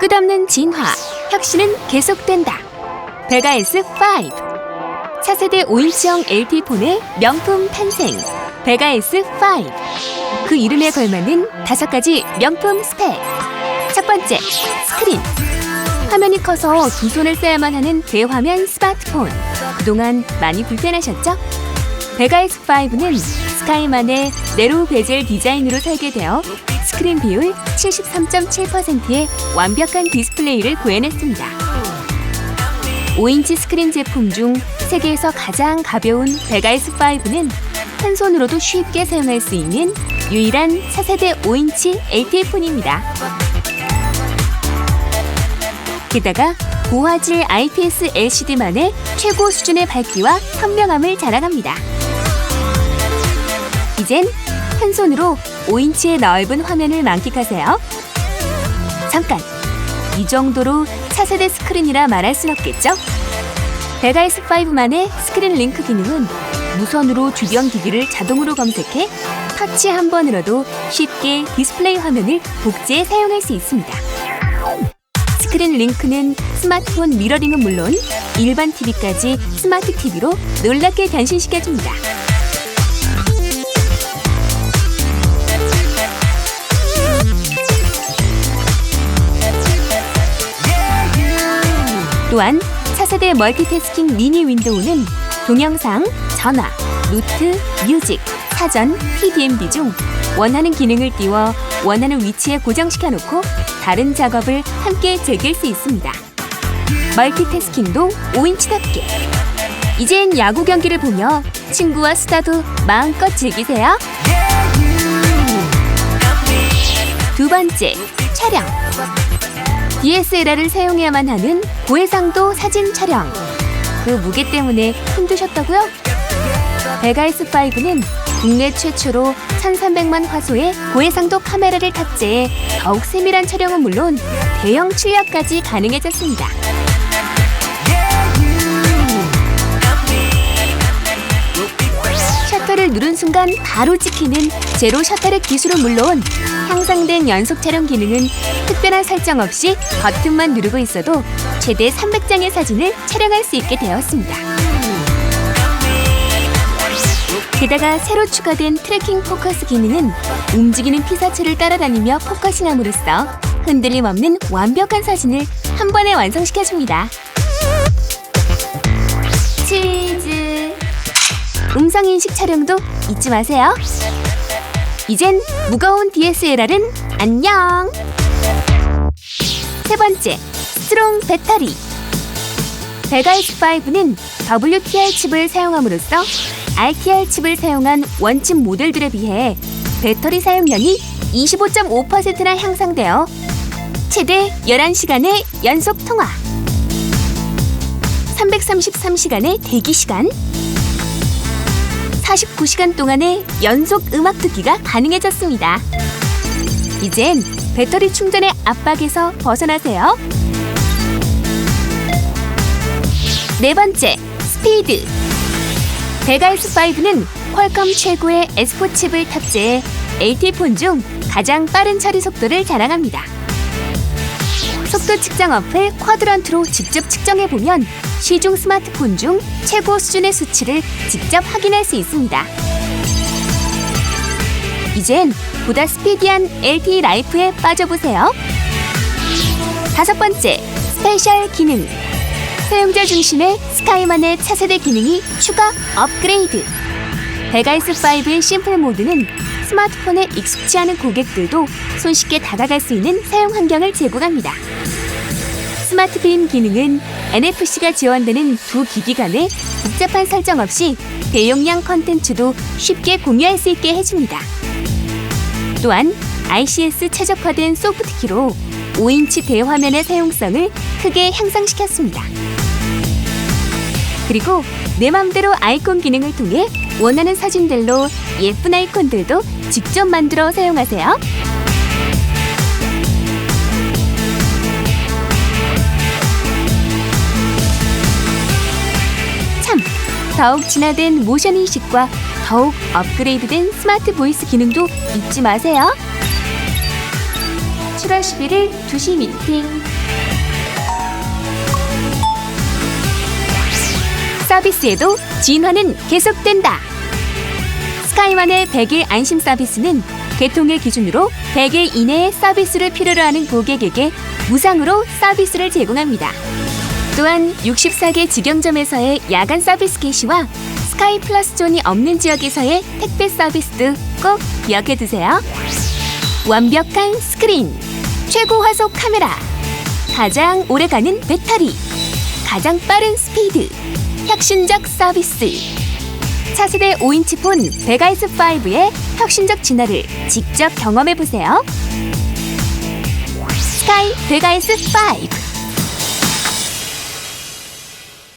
끝없는 진화, 혁신은 계속된다. 베가 S5 차세대 5인치형 LT 폰의 명품 탄생. 베가 S5 그 이름에 걸맞는 다섯 가지 명품 스펙. 첫 번째, 스크린. 화면이 커서 두 손을 써야만 하는 대화면 스마트폰. 그동안 많이 불편하셨죠? 베가 X5는 스카이만의 네로우 베젤 디자인으로 설계되어 스크린 비율 73.7%의 완벽한 디스플레이를 구현했습니다. 5인치 스크린 제품 중 세계에서 가장 가벼운 베가 S5는 한 손으로도 쉽게 사용할 수 있는 유일한 차세대 5인치 LTE 폰입니다. 게다가 고화질 IPS LCD만의 최고 수준의 밝기와 선명함을 자랑합니다. 이젠 한 손으로 5인치의 넓은 화면을 만끽하세요. 잠깐! 이 정도로 차세대 스크린이라 말할 순 없겠죠? 베가 S5만의 스크린 링크 기능은 무선으로 주변 기기를 자동으로 검색해 터치 한 번으로도 쉽게 디스플레이 화면을 복제해 사용할 수 있습니다. 스크린 링크는 스마트폰 미러링은 물론 일반 TV까지 스마트 TV로 놀랍게 변신시켜줍니다. 또한 차세대 멀티태스킹 미니 윈도우는 동영상, 전화, 노트, 뮤직, 사전, PDMB 중 원하는 기능을 띄워 원하는 위치에 고정시켜 놓고 다른 작업을 함께 즐길 수 있습니다. 멀티태스킹도 5인치답게. 이젠 야구 경기를 보며 친구와 수다도 마음껏 즐기세요. 두 번째, 촬영. DSLR을 사용해야만 하는 고해상도 사진 촬영. 그 무게 때문에 힘드셨다고요? 베가 S5는 국내 최초로 1300만 화소의 고해상도 카메라를 탑재해 더욱 세밀한 촬영은 물론 대형 출력까지 가능해졌습니다. 셔터를 누른 순간 바로 찍히는 제로 셔터렉 기술은 물론 향상된 연속 촬영 기능은 특별한 설정 없이 버튼만 누르고 있어도 최대 300장의 사진을 촬영할 수 있게 되었습니다. 게다가 새로 추가된 트래킹 포커스 기능은 움직이는 피사체를 따라다니며 포커싱함으로써 흔들림 없는 완벽한 사진을 한 번에 완성시켜줍니다. 치즈. 음성인식 촬영도 잊지 마세요. 이젠 무거운 DSLR은 안녕. 세 번째, 스트롱 배터리. 베가 S5는 WTR 칩을 사용함으로써 RTR 칩을 사용한 원칩 모델들에 비해 배터리 사용량이 25.5%나 향상되어 최대 11시간의 연속 통화, 333시간의 대기 시간, 49시간 동안의 연속 음악 듣기가 가능해졌습니다. 이젠 배터리 충전의 압박에서 벗어나세요. 네 번째, 스피드. 베가 S5는 퀄컴 최고의 S4 칩을 탑재해 LTE 폰중 가장 빠른 처리 속도를 자랑합니다. 속도 측정 어플 쿼드런트로 직접 측정해 보면 시중 스마트폰 중 최고 수준의 수치를 직접 확인할 수 있습니다. 이젠 보다 스피디한 LTE 라이프에 빠져보세요. 다섯 번째, 스페셜 기능. 사용자 중심의 스카이만의 차세대 기능이 추가 업그레이드. 베가이스 5의 심플 모드는 스마트폰에 익숙치 않은 고객들도 손쉽게 다가갈 수 있는 사용 환경을 제공합니다. 스마트 빔 기능은 NFC가 지원되는 두 기기 간의 복잡한 설정 없이 대용량 컨텐츠도 쉽게 공유할 수 있게 해줍니다. 또한 ICS 최적화된 소프트키로 5인치 대화면의 사용성을 크게 향상시켰습니다. 그리고 내 맘대로 아이콘 기능을 통해 원하는 사진들로 예쁜 아이콘들도 직접 만들어 사용하세요. 참, 더욱 진화된 모션 인식과 더욱 업그레이드된 스마트 보이스 기능도 잊지 마세요. 7월 11일 2시 미팅. 서비스에도 진화는 계속된다. 스카이만의 100일 안심 서비스는 개통일 기준으로 100일 이내에 서비스를 필요로 하는 고객에게 무상으로 서비스를 제공합니다. 또한 64개 직영점에서의 야간 서비스 개시와 스카이 플러스 존이 없는 지역에서의 택배 서비스도 꼭 기억해 두세요. 완벽한 스크린, 최고 화소 카메라, 가장 오래가는 배터리, 가장 빠른 스피드, 혁신적 서비스. 차세대 5인치 폰 베가이스 5의 혁신적 진화를 직접 경험해 보세요. 스카이 베가이스 5.